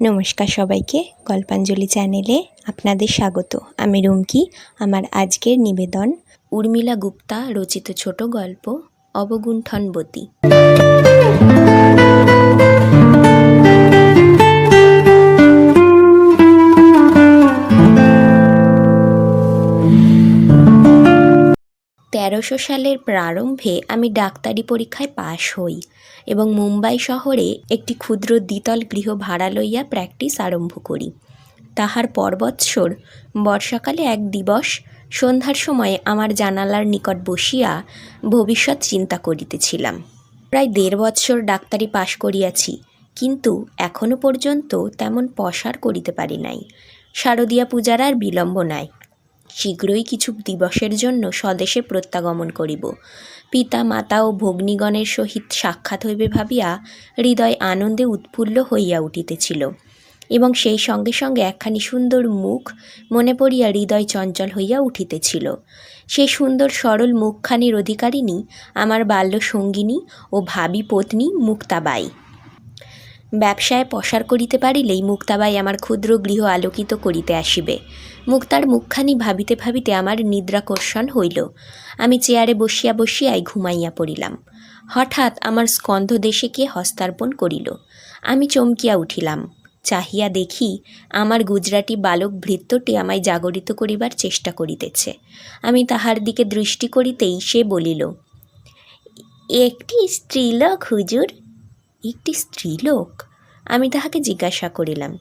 নমস্কার সবাইকে গল্পাঞ্জলি চ্যানেলে আপনাদের স্বাগত। আমি রুমকি। আমার আজকের নিবেদন, উর্মিলা গুপ্তা রচিত ছোট গল্প অবগুণ্ঠনবতী তেরোশো সালের প্রারম্ভে আমি ডাক্তারি পরীক্ষায় পাশ হই। এবং মুম্বাই শহরে একটি ক্ষুদ্র দ্বিতল গৃহ ভাড়া লইয়া প্র্যাকটিস আরম্ভ করি। তাহার পর বৎসর বর্ষাকালে এক দিবস, সন্ধ্যার সময় আমার জানালার নিকট বসিয়া ভবিষ্যৎ চিন্তা করিতেছিলাম। প্রায় দেড় বৎসর ডাক্তারি পাশ করিয়াছি, কিন্তু এখনও পর্যন্ত তেমন পসার করিতে পারি নাই। শারদীয়া পূজার আর বিলম্ব নাই। শীঘ্রই কিছু দিবসের জন্য স্বদেশে প্রত্যাগমন করিব। পিতা, মাতা ও ভগ্নীগণের সহিত সাক্ষাৎ হইবে ভাবিয়া হৃদয় আনন্দে উৎফুল্ল হইয়া উঠিতেছিল। এবং সেই সঙ্গে সঙ্গে একখানি সুন্দর মুখ মনে পড়িয়া হৃদয় চঞ্চল হইয়া উঠিতেছিল। সেই সুন্দর সরল মুখখানির অধিকারিণী আমার বাল্য সঙ্গিনী ও ভাবি পত্নী মুক্তাবাই। ব্যবসায় পসার করিতে পারিলেই মুক্তাবাই আমার ক্ষুদ্র গৃহ আলোকিত করিতে আসিবে। মুক্তার মুখখানি ভাবিতে ভাবিতে আমার নিদ্রাকর্ষণ হইল। আমি চেয়ারে বসিয়া বসিয়াই ঘুমাইয়া পড়িলাম। হঠাৎ আমার স্কন্ধ দেশে কে হস্তার্পণ করিল। আমি চমকিয়া উঠিলাম। চাহিয়া দেখি আমার গুজরাটি বালক ভৃত্যটি আমায় জাগরিত করিবার চেষ্টা করিতেছে। আমি তাহার দিকে দৃষ্টি করিতেই সে বলিল, একটি স্ত্রীলোক হুজুর একটি স্ত্রীলোক? আমি তাহাকে জিজ্ঞাসা করিলাম,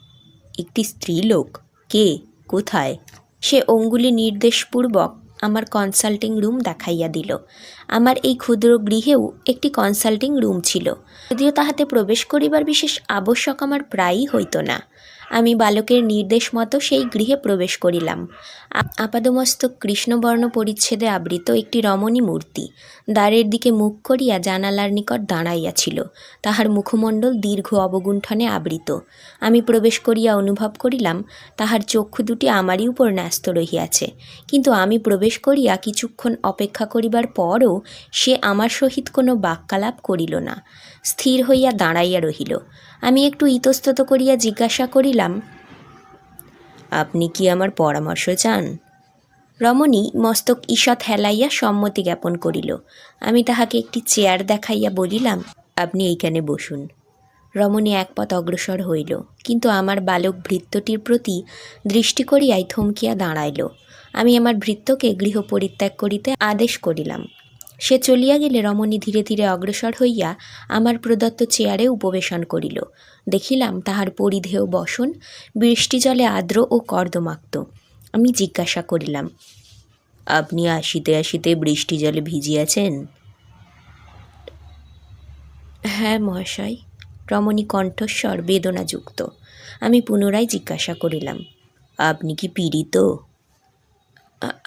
একটি স্ত্রীলোক? কে? কোথায়? সে অঙ্গুলি নির্দেশপূর্বক আমার কনসাল্টিং রুম দেখাইয়া দিল। আমার এই ক্ষুদ্র গৃহেও একটি কনসাল্টিং রুম ছিল। যদিও তাহাতে প্রবেশ করিবার বিশেষ আবশ্যক আমার প্রায়ই হইত না। আমি বালকের নির্দেশ মতো সেই গৃহে প্রবেশ করিলাম। আপাদমস্তক কৃষ্ণবর্ণ পরিচ্ছেদে আবৃত একটি রমণী মূর্তি। দ্বারের দিকে মুখ করিয়া জানালার নিকট দাঁড়াইয়াছিল। তাহার মুখমণ্ডল দীর্ঘ অবগুণ্ঠনে আবৃত। আমি প্রবেশ করিয়া অনুভব করিলাম, তাহার চক্ষু দুটি আমারই উপর ন্যস্ত রহিয়াছে। কিন্তু আমি প্রবেশ করিয়া কিছুক্ষণ অপেক্ষা করিবার পরও সে আমার সহিত কোনো বাক্যালাপ করিল না। স্থির হইয়া দাঁড়াইয়া রহিল। আমি একটু ইতস্তত করিয়া জিজ্ঞাসা করিলাম, আপনি কি আমার পরামর্শ চান? রমণী মস্তক ঈষৎ হেলাইয়া সম্মতি জ্ঞাপন করিল। আমি তাহাকে একটি চেয়ার দেখাইয়া বলিলাম, আপনি এইখানে বসুন। রমণী এক পথ অগ্রসর হইল, কিন্তু আমার বালক ভৃত্যটির প্রতি দৃষ্টি করিয়াই থমকিয়া দাঁড়াইল। আমি আমার ভৃত্যকে গৃহ পরিত্যাগ করিতে আদেশ করিলাম সে চলিয়া গেলে রমণী ধীরে ধীরে অগ্রসর হইয়া আমার প্রদত্ত চেয়ারে উপবেশন করিল। দেখিলাম তাহার পরিধেয় বসন, বৃষ্টি জলে আর্দ্র ও কর্দমাক্ত। আমি জিজ্ঞাসা করিলাম, আপনি আসিতে আসিতে বৃষ্টি জলে ভিজিয়াছেন? হ্যাঁ মহাশয়। রমণী কণ্ঠস্বর বেদনাযুক্ত। আমি পুনরায় জিজ্ঞাসা করিলাম, আপনি কি পীড়িত?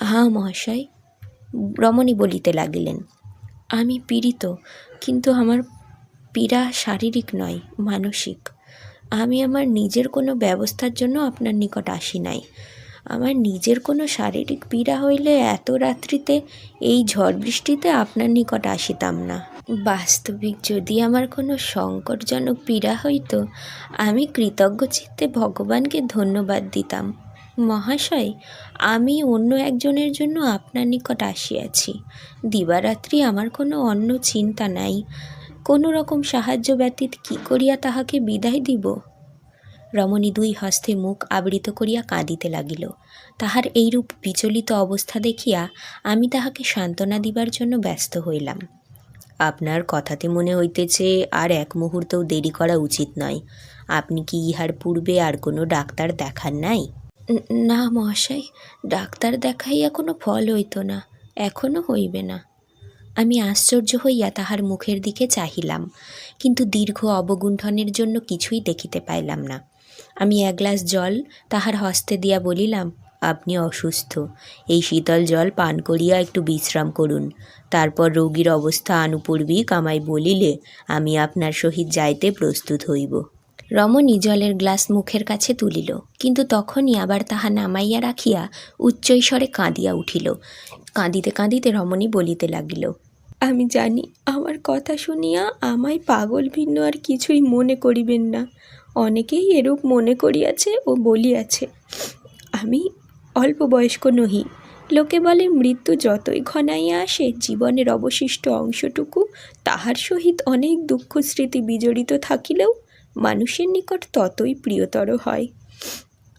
হ্যাঁ মহাশয়। রমণী বলিতে লাগিলেন, আমি পীড়িত, কিন্তু আমার পীড়া শারীরিক নয়, মানসিক। আমি আমার নিজের কোনো ব্যবস্থার জন্য আপনার নিকট আসি নাই। আমার নিজের কোনো শারীরিক পীড়া হইলে এত রাত্রিতে, এই ঝড় বৃষ্টিতে আপনার নিকট আসিতাম না। বাস্তবিক যদি আমার কোনো সংকটজনক পীড়া হইতো, আমি কৃতজ্ঞ চিত্তে ভগবানকে ধন্যবাদ দিতাম। মহাশয়, আমি অন্য একজনের জন্য আপনার নিকট আসিয়াছি। দিবারাত্রি আমার কোনো অন্য চিন্তা নাই। কোনো রকম সাহায্য ব্যতীত কি করিয়া তাহাকে বিদায় দিব? রমণী দুই হস্তে মুখ আবৃত করিয়া কাঁদিতে লাগিল। তাহার এইরূপ বিচলিত অবস্থা দেখিয়া আমি তাহাকে সান্ত্বনা দিবার জন্য ব্যস্ত হইলাম। আপনার কথাতে মনে হইতেছে আর এক মুহূর্তও দেরি করা উচিত নয়। আপনি কি ইহার পূর্বে আর কোনো ডাক্তার দেখান নাই? না মহাশয়, ডাক্তার দেখাইয়া কোনো ফল হইত না এখনও হইবে না। আমি আশ্চর্য হইয়া তাহার মুখের দিকে চাহিলাম, কিন্তু দীর্ঘ অবগুণ্ঠনের জন্য কিছুই দেখিতে পাইলাম না। আমি এক গ্লাস জল তাহার হস্তে দিয়া বলিলাম, আপনি অসুস্থ, এই শীতল জল পান করিয়া একটু বিশ্রাম করুন। তারপর রোগীর অবস্থা আনুপূর্বিক আমায় বলিলে, আমি আপনার সহিত যাইতে প্রস্তুত হইব। রমণী জলের গ্লাস মুখের কাছে তুলিল, কিন্তু তখনই আবার তাহা নামাইয়া রাখিয়া উচ্চৈস্বরে কাঁদিয়া উঠিল। কাঁদিতে কাঁদিতে রমণী বলিতে লাগিল, আমি জানি আমার কথা শুনিয়া আমায় পাগল ভিন্ন আর কিছুই মনে করিবেন না। অনেকেই এরূপ মনে করিয়াছে ও বলিয়াছে। আমি অল্প বয়স্ক নহি। লোকে বলে মৃত্যু যতই ঘনাইয়া আসে, জীবনের অবশিষ্ট অংশটুকু তাহার সহিত অনেক দুঃখ স্মৃতি বিজড়িত থাকিলেও মানুষের নিকট ততই প্রিয়তর হয়।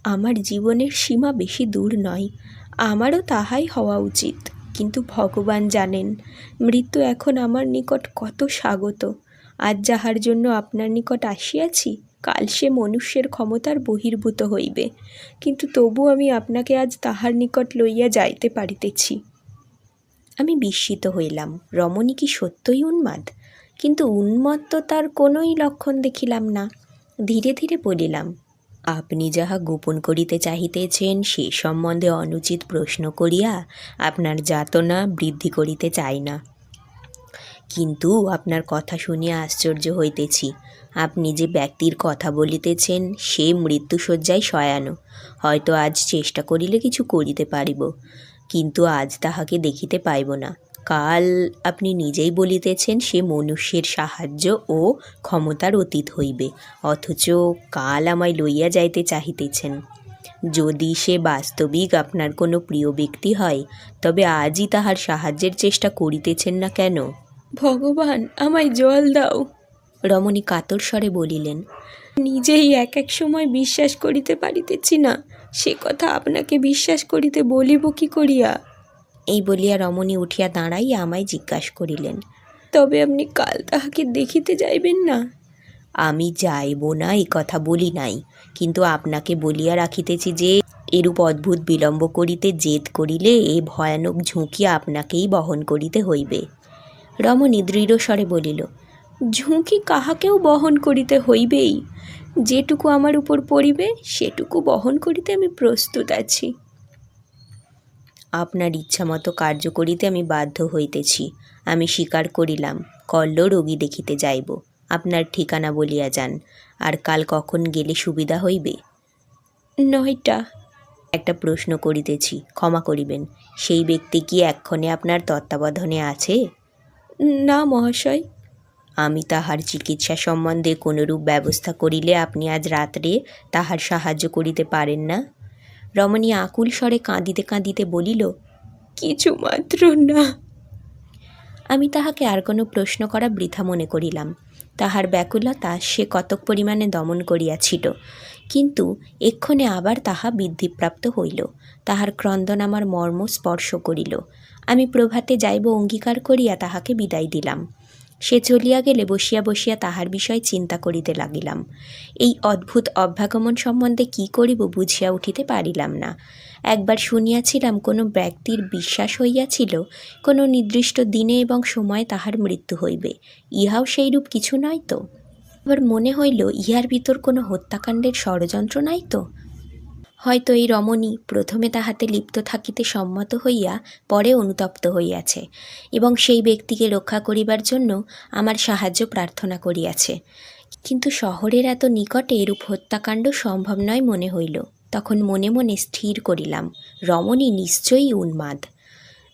আমার জীবনের সীমা বেশি দূর নয়। আমারও তাহাই হওয়া উচিত। কিন্তু ভগবান জানেন, মৃত্যু এখন আমার নিকট কত স্বাগত। আজ যাহার জন্য আপনার নিকট আসিয়াছি, কাল সে মনুষ্যের ক্ষমতার বহির্ভূত হইবে। কিন্তু তবু আমি আপনাকে আজ তাহার নিকট লইয়া যাইতে পারিতেছি। আমি বিস্মিত হইলাম। রমণী কি সত্যই উন্মাদ? কিন্তু উন্মত্ততার কোনোই লক্ষণ দেখিলাম না। ধীরে ধীরে বলিলাম, আপনি যাহা গোপন করিতে চাহিতেছেন, সে সম্বন্ধে অনুচিত প্রশ্ন করিয়া আপনার যাতনা বৃদ্ধি করিতে চাই না। কিন্তু আপনার কথা শুনিয়া আশ্চর্য হইতেছি। আপনি যে ব্যক্তির কথা বলিতেছেন, সে মৃত্যুশয্যায় শয়ানো। হয়তো আজ চেষ্টা করিলে কিছু করিতে পারিব, কিন্তু আজ তাহাকে দেখিতে পাইব না। কাল আপনি নিজেই বলিতেছেন সে মনুষ্যের সাহায্য ও ক্ষমতার অতীত হইবে অথচ কাল আমায় লইয়া যাইতে চাহিতেছেন। যদি সে বাস্তবিক আপনার কোনো প্রিয় ব্যক্তি হয় তবে আজই তাহার সাহায্যের চেষ্টা করিতেছেন না কেন? ভগবান আমায় জল দাও। রমণী কাতর স্বরে বলিলেন নিজেই এক এক সময় বিশ্বাস করিতে পারিতেছি না সে কথা আপনাকে বিশ্বাস করিতে বলিব কি করিয়া? এই বলিয়া রমণী উঠিয়া দাঁড়াইয়া আমায় জিজ্ঞাসা করিলেন তবে আপনি কাল তাহাকে দেখিতে যাইবেন না? আমি যাইব না এই কথা বলি নাই। কিন্তু আপনাকে বলিয়া রাখিতেছি যে এরূপ অদ্ভুত বিলম্ব করিতে জেদ করিলে এই ভয়ানক ঝুঁকি আপনাকেই বহন করিতে হইবে। রমণী দৃঢ় স্বরে বলিল ঝুঁকি কাহাকেও বহন করিতে হইবেই? যেটুকু আমার উপর পড়িবে সেটুকু বহন করিতে আমি প্রস্তুত আছি। আপনার ইচ্ছামতো কার্য করিতে আমি বাধ্য হইতেছি। আমি স্বীকার করিলাম কল্ল রোগী দেখিতে যাইব। আপনার ঠিকানা বলিয়া যান আর কাল কখন গেলে সুবিধা হইবে? নয়টা। একটা প্রশ্ন করিতেছি ক্ষমা করিবেন সেই ব্যক্তি কি এক্ষণে আপনার তত্ত্বাবধানে আছে? না মহাশয়। আমি তাহার চিকিৎসা সম্বন্ধে কোনরূপ ব্যবস্থা করিলে আপনি আজ রাত্রে তাহার সাহায্য করিতে পারেন না? রমণী আকুল স্বরে কাঁদিতে কাঁদিতে বলিল, কিছু মাত্র না। আমি তাহাকে আর কোনো প্রশ্ন করা বৃথা মনে করিলাম। তাহার ব্যাকুলতা সে কতক পরিমাণে দমন করিয়াছিল। কিন্তু এক্ষণে আবার তাহা বৃদ্ধিপ্রাপ্ত হইল। তাহার ক্রন্দন আমার মর্ম স্পর্শ করিল। আমি প্রভাতে যাইব অঙ্গীকার করিয়া তাহাকে বিদায় দিলাম। সে চলিয়া গেলে বসিয়া বসিয়া তাহার বিষয় চিন্তা করিতে লাগিলাম। এই অদ্ভুত অভ্যাগমন সম্বন্ধে কি করিব বুঝিয়া উঠিতে পারিলাম না। একবার শুনিয়াছিলাম কোনো ব্যক্তির বিশ্বাস হইয়াছিল, কোনো নির্দিষ্ট দিনে এবং সময়ে তাহার মৃত্যু হইবে। ইহাও সেইরূপ কিছু নয় তো? আবার মনে হইল, ইহার ভিতর কোনো হত্যাকাণ্ডের ষড়যন্ত্র নাই তো? হয়তো এই রমণী প্রথমে তাহাতে লিপ্ত থাকিতে সম্মত হইয়া পরে অনুতপ্ত হইয়াছে এবং সেই ব্যক্তিকে রক্ষা করিবার জন্য আমার সাহায্য প্রার্থনা করিয়াছে। কিন্তু শহরের এত নিকটে এরূপ হত্যাকাণ্ড সম্ভব নয় মনে হইল। তখন মনে মনে স্থির করিলাম, রমণী নিশ্চয়ই উন্মাদ।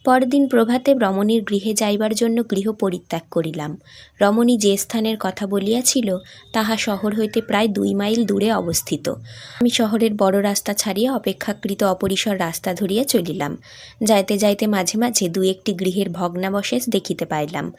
পরদিন প্রভাতে রমণীর গৃহে যাইবার জন্য গৃহ পরিত্যাগ করিলাম। রমণী যে স্থানের কথা বলিয়াছিল, তাহা শহর হইতে প্রায় দুই মাইল দূরে অবস্থিত। আমি শহরের বড় রাস্তা ছাড়িয়া অপেক্ষাকৃত অপরিসর রাস্তা ধরিয়া চলিলাম। যাইতে যাইতে মাঝে মাঝে দু একটি গৃহের ভগ্নাবশেষ দেখিতে পাইলাম।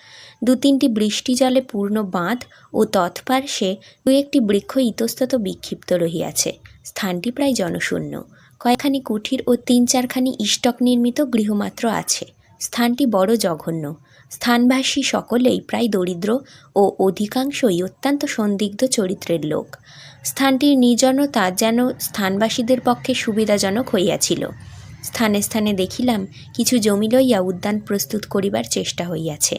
দু তিনটি বৃষ্টি জলে পূর্ণ বাঁধ ও তৎপার্শ্বে দু একটি বৃক্ষ ইতস্তত বিক্ষিপ্ত রহিয়াছে। স্থানটি প্রায় জনশূন্য। কয়েকখানি কুঠির ও তিন চারখানি ইষ্টক নির্মিত গৃহমাত্র আছে। স্থানটি বড় জঘন্য। স্থানবাসী সকলেই প্রায় দরিদ্র ও অধিকাংশই অত্যন্ত সন্দিগ্ধ চরিত্রের লোক। স্থানটির নির্জনতা যেন স্থানবাসীদের পক্ষে সুবিধাজনক হইয়াছিল। স্থানে স্থানে দেখিলাম কিছু জমি লইয়া উদ্যান প্রস্তুত করিবার চেষ্টা হইয়াছে।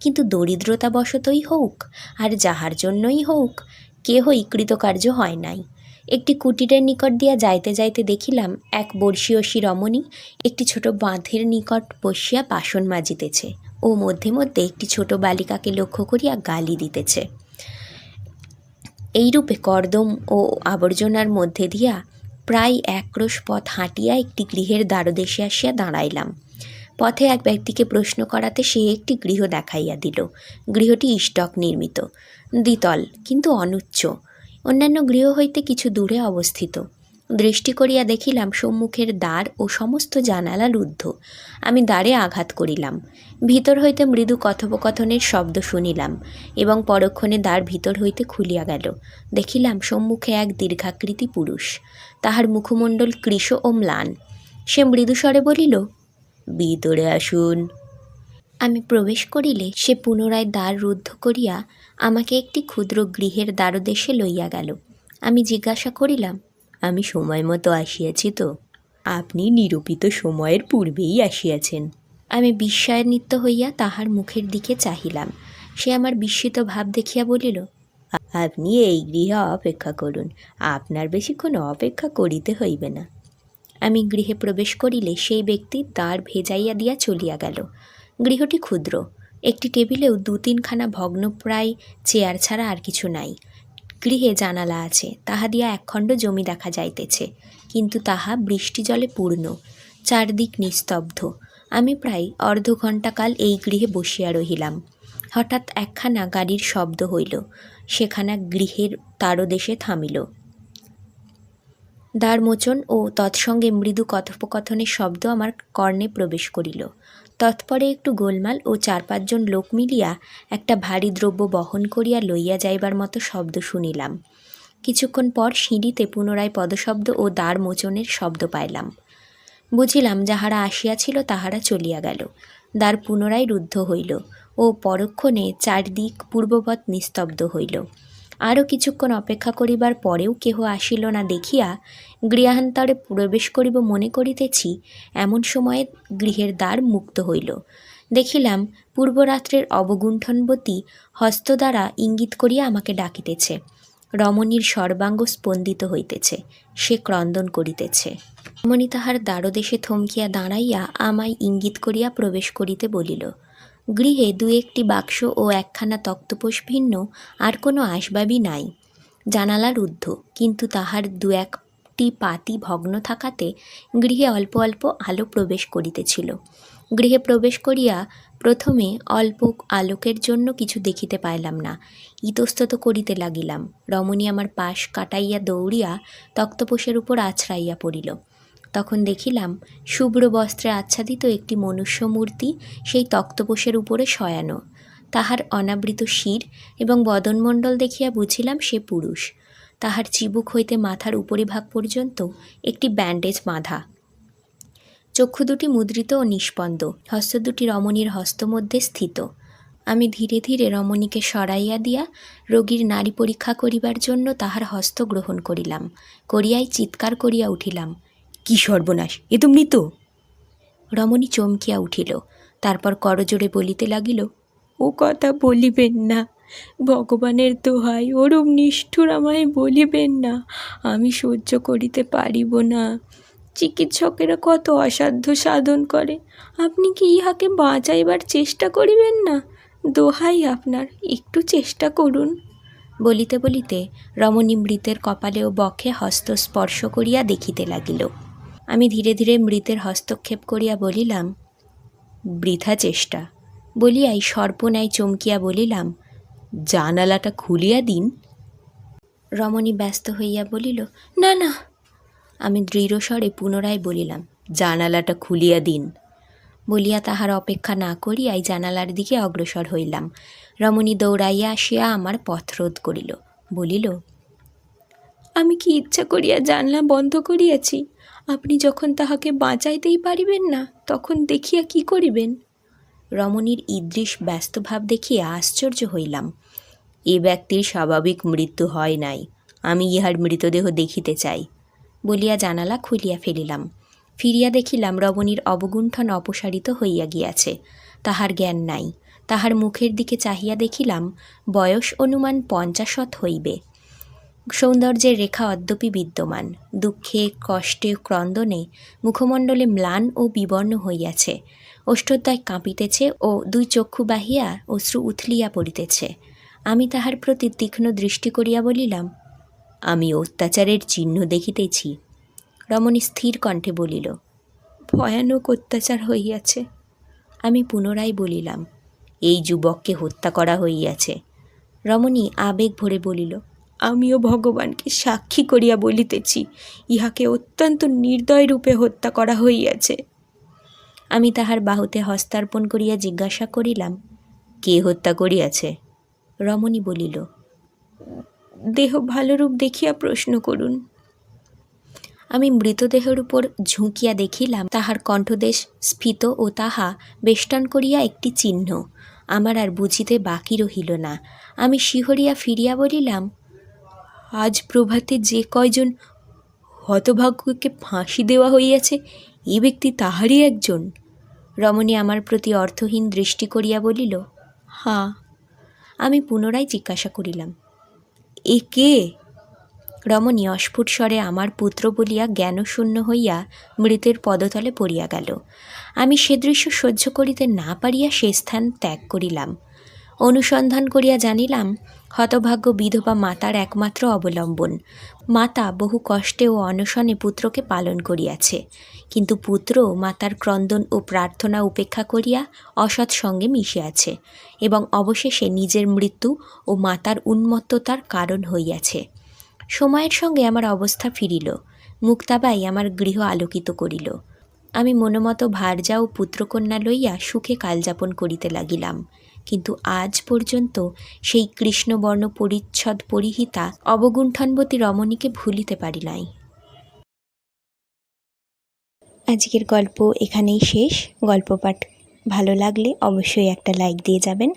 কিন্তু দরিদ্রতাবশতই হোক, আর যাহার জন্যই হোক, কেহই কৃতকার্য হয় নাই। একটি কুটিরের নিকট দিয়া যাইতে যাইতে দেখিলাম এক বর্ষীয়সী রমণী একটি ছোট বাঁধের নিকট বসিয়া বাসন মাজিতেছে ও মধ্যে মধ্যে একটি ছোট বালিকাকে লক্ষ্য করিয়া গালি দিতেছে। এইরূপে কর্দম ও আবর্জনার মধ্যে দিয়া প্রায় একরোশ পথ হাঁটিয়া একটি গৃহের দ্বারদেশে আসিয়া দাঁড়াইলাম। পথে এক ব্যক্তিকে প্রশ্ন করাতে সে একটি গৃহ দেখাইয়া দিল। গৃহটি ইষ্টক নির্মিত। দ্বিতল, কিন্তু অনুচ্চ। অন্যান্য গৃহ হইতে কিছু দূরে অবস্থিত। দৃষ্টি করিয়া দেখিলাম সম্মুখের দ্বার ও সমস্ত জানালা রুদ্ধ। আমি দ্বারে আঘাত করিলাম। ভিতর হইতে মৃদু কথোপকথনের শব্দ শুনিলাম এবং পরক্ষণে দ্বার ভিতর হইতে খুলিয়া গেল। দেখিলাম সম্মুখে এক দীর্ঘাকৃতি পুরুষ। তাহার মুখমণ্ডল কৃশ ও ম্লান। সে মৃদুস্বরে বলিল, ভিতরে আসুন। আমি প্রবেশ করিলে সে পুনরায় দ্বার রুদ্ধ করিয়া আমাকে একটি ক্ষুদ্র গৃহের দ্বারদেশে লইয়া গেল। আমি জিজ্ঞাসা করিলাম, আমি সময় মতো আসিয়াছি তো? আপনি নিরূপিত সময়ের পূর্বেই আসিয়াছেন। আমি বিস্ময়ান্বিত হইয়া তাহার মুখের দিকে চাহিলাম। সে আমার বিস্মিত ভাব দেখিয়া বলিল, আপনি এই গৃহে অপেক্ষা করুন, আপনার বেশিক্ষণ অপেক্ষা করিতে হইবে না। আমি গৃহে প্রবেশ করিলে সেই ব্যক্তি দ্বার ভেজাইয়া দিয়া চলিয়া গেল। গৃহটি ক্ষুদ্র। একটি টেবিলেও দু তিনখানা ভগ্নপ্রায় চেয়ার ছাড়া আর কিছু নাই। গৃহে জানালা আছে, তাহা দিয়া একখণ্ড জমি দেখা যাইতেছে, কিন্তু তাহা বৃষ্টি জলে পূর্ণ, চারদিক নিস্তব্ধ। আমি প্রায় অর্ধ ঘণ্টাকাল এই গৃহে বসিয়া রহিলাম। হঠাৎ একখানা গাড়ির শব্দ হইল, সেখানা গৃহের তারদেশে থামিল। দ্বারমোচন ও তৎসঙ্গে মৃদু কথোপকথনের শব্দ আমার কর্ণে প্রবেশ করিল। তৎপরে একটু গোলমাল ও চার পাঁচজন লোক মিলিয়া একটা ভারী দ্রব্য বহন করিয়া লইয়া যাইবার মতো শব্দ শুনিলাম। কিছুক্ষণ পর সিঁড়িতে পুনরায় পদশব্দ ও দ্বার মোচনের শব্দ পাইলাম। বুঝিলাম যাহারা আসিয়াছিল তাহারা চলিয়া গেল। দ্বার পুনরায় রুদ্ধ হইল ও পরক্ষণে চারদিক পূর্ববৎ নিস্তব্ধ হইল। আরও কিছুক্ষণ অপেক্ষা করিবার পরেও কেহ আসিল না দেখিয়া গৃহান্তরে প্রবেশ করিব মনে করিতেছি, এমন সময়ে গৃহের দ্বার মুক্ত হইল। দেখিলাম পূর্বরাত্রের অবগুণ্ঠনবতী হস্ত দ্বারা ইঙ্গিত করিয়া আমাকে ডাকিতেছে। রমণীর সর্বাঙ্গ স্পন্দিত হইতেছে, সে ক্রন্দন করিতেছে। রমণী তাহার দ্বারদেশে থমকিয়া দাঁড়াইয়া আমায় ইঙ্গিত করিয়া প্রবেশ করিতে বলিল গৃহে দু একটি বাক্স ও একখানা তক্তপোষ ভিন্ন, আর কোনো আসবাবই নাই। জানালা রুদ্ধ কিন্তু তাহার দু একটি পাতি ভগ্ন থাকাতে গৃহে অল্প অল্প আলো প্রবেশ করিতেছিল। গৃহে প্রবেশ করিয়া প্রথমে অল্প আলোকের জন্য কিছু দেখিতে পাইলাম না। ইতস্তত করিতে লাগিলাম। রমণী আমার পাশ কাটাইয়া দৌড়িয়া তক্তপোষের উপর আছড়াইয়া পড়িল। তখন দেখিলাম শুভ্র বস্ত্রে আচ্ছাদিত একটি মনুষ্য মূর্তি সেই তক্তপোষের উপরে শয়ানো। তাহার অনাবৃত শির এবং বদনমণ্ডল দেখিয়া বুঝিলাম সে পুরুষ। তাহার চিবুক হইতে মাথার উপরিভাগ পর্যন্ত একটি ব্যান্ডেজ বাঁধা চক্ষু দুটি মুদ্রিত ও নিষ্পন্দ, হস্ত দুটি রমণীর হস্তমধ্যে স্থিত। আমি ধীরে ধীরে রমণীকে সরাইয়া দিয়া রোগীর নারী পরীক্ষা করিবার জন্য তাহার হস্ত গ্রহণ করিলাম, করিয়াই চিৎকার করিয়া উঠিলাম। কি সর্বনাশ? এ তো মৃত। রমণী চমকিয়া উঠিল, তারপর করজোড়ে বলিতে লাগিল, ও কথা বলিবেন না, ভগবানের দোহাই ওরম নিষ্ঠুর আমায় বলিবেন না, আমি সহ্য করিতে পারিব না। চিকিৎসকেরা কত অসাধ্য সাধন করে, আপনি কি ইহাকে বাঁচাইবার চেষ্টা করিবেন না? দোহাই আপনার, একটু চেষ্টা করুন। বলিতে বলিতে রমণী মৃতের কপালে ও বক্ষে হস্ত স্পর্শ করিয়া দেখিতে লাগিল। আমি ধীরে ধীরে মৃতের হস্তক্ষেপ করিয়া বলিলাম, বৃথা চেষ্টা। বলিয়াই সর্পনায় চমকিয়া বলিলাম, জানালাটা খুলিয়া দিন। রমণী ব্যস্ত হইয়া বলিল, না না। আমি দৃঢ়স্বরে পুনরায় বলিলাম, জানালাটা খুলিয়া দিন। বলিয়া তাহার অপেক্ষা না করিয়াই জানালার দিকে অগ্রসর হইলাম। রমণী দৌড়াইয়া আসিয়া আমার পথ রোধ করিল, বলিল, আমি কি ইচ্ছা করিয়া জানলা বন্ধ করিয়াছি? আপনি যখন তাহাকে বাঁচাইতেই পারিবেন না, তখন দেখিয়া কি করিবেন? রমণীর ঈদৃশ ব্যস্তভাব দেখিয়া আশ্চর্য হইলাম। এ ব্যক্তির স্বাভাবিক মৃত্যু হয় নাই, আমি ইহার মৃতদেহ দেখিতে চাই। বলিয়া জানালা খুলিয়া ফেলিলাম। ফিরিয়া দেখিলাম রমণীর অবগুণ্ঠন অপসারিত হইয়া গিয়াছে। তাহার জ্ঞান নাই, তাহার মুখের দিকে চাহিয়া দেখিলাম বয়স অনুমান পঞ্চাশত হইবে। সৌন্দর্যের রেখা অদ্যপি বিদ্যমান। দুঃখে, কষ্টে, ক্রন্দনে মুখমণ্ডলে ম্লান ও বিবর্ণ হইয়াছে। ওষ্ঠদ্বয় কাঁপিতেছে ও দুই চক্ষু বাহিয়া অশ্রু উথলিয়া পড়িতেছে। আমি তাহার প্রতি তীক্ষ্ণ দৃষ্টি করিয়া বলিলাম, আমি অত্যাচারের চিহ্ন দেখিতেছি। রমণী স্থির কণ্ঠে বলিল, ভয়ানক অত্যাচার হইয়াছে। আমি পুনরায় বলিলাম, এই যুবককে হত্যা করা হইয়াছে। রমণী আবেগ ভরে বলিল আমিও ভগবানকে সাক্ষী করিয়া বলিতেছি, ইহাকে অত্যন্ত নির্দয় রূপে হত্যা করা হইয়াছে। আমি তাহার বাহুতে হস্তার্পণ করিয়া জিজ্ঞাসা করিলাম, কে হত্যা করিয়াছে? রমণী বলিল, দেহ ভালো রূপ দেখিয়া প্রশ্ন করুন। আমি মৃতদেহের উপর ঝুঁকিয়া দেখিলাম, তাহার কণ্ঠদেশ স্ফীত ও তাহা বেষ্টন করিয়া একটি চিহ্ন। আমার আর বুঝিতে বাকি রহিল না। আমি শিহরিয়া ফিরিয়া বলিলাম আজ প্রভাতে যে কয়জন হতভাগ্যকে ফাঁসি দেওয়া হইয়াছে এ ব্যক্তি তাহারই একজন। রমণী আমার প্রতি অর্থহীন দৃষ্টি করিয়া বলিল, হাঁ, আমি পুনরায় জিজ্ঞাসা করিলাম, এ কে? রমণী অস্ফুট স্বরে আমার পুত্র বলিয়া জ্ঞানশূন্য হইয়া মৃতের পদতলে পড়িয়া গেল। আমি সে দৃশ্য সহ্য করিতে না পারিয়া সে স্থান ত্যাগ করিলাম। অনুসন্ধান করিয়া জানিলাম হতভাগ্য বিধবা মাতার একমাত্র অবলম্বন। মাতা বহু কষ্টে ও অনশনে পুত্রকে পালন করিয়াছে। কিন্তু পুত্র মাতার ক্রন্দন ও প্রার্থনা উপেক্ষা করিয়া অসৎ সঙ্গে মিশিয়াছে এবং অবশেষে নিজের মৃত্যু ও মাতার উন্মত্ততার কারণ হইয়াছে। সময়ের সঙ্গে আমার অবস্থা ফিরিল, মুক্তাবাই আমার গৃহ আলোকিত করিল। আমি মনোমতো ভারজা ও পুত্রকন্যা লইয়া সুখে কালযাপন করিতে লাগিলাম। কিন্তু আজ পর্যন্ত সেই কৃষ্ণবর্ণ পরিচ্ছদ পরিহিতা অবগুণ্ঠনবতী রমণীকে ভুলিতে পারি নাই আজকের গল্প এখানেই শেষ। গল্প পাঠ ভালো লাগলে অবশ্যই একটা লাইক দিয়ে যাবেন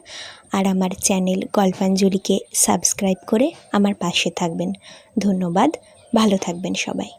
আর আমার চ্যানেল গল্পাঞ্জলিকে সাবস্ক্রাইব করে আমার পাশে থাকবেন। ধন্যবাদ। ভালো থাকবেন সবাই।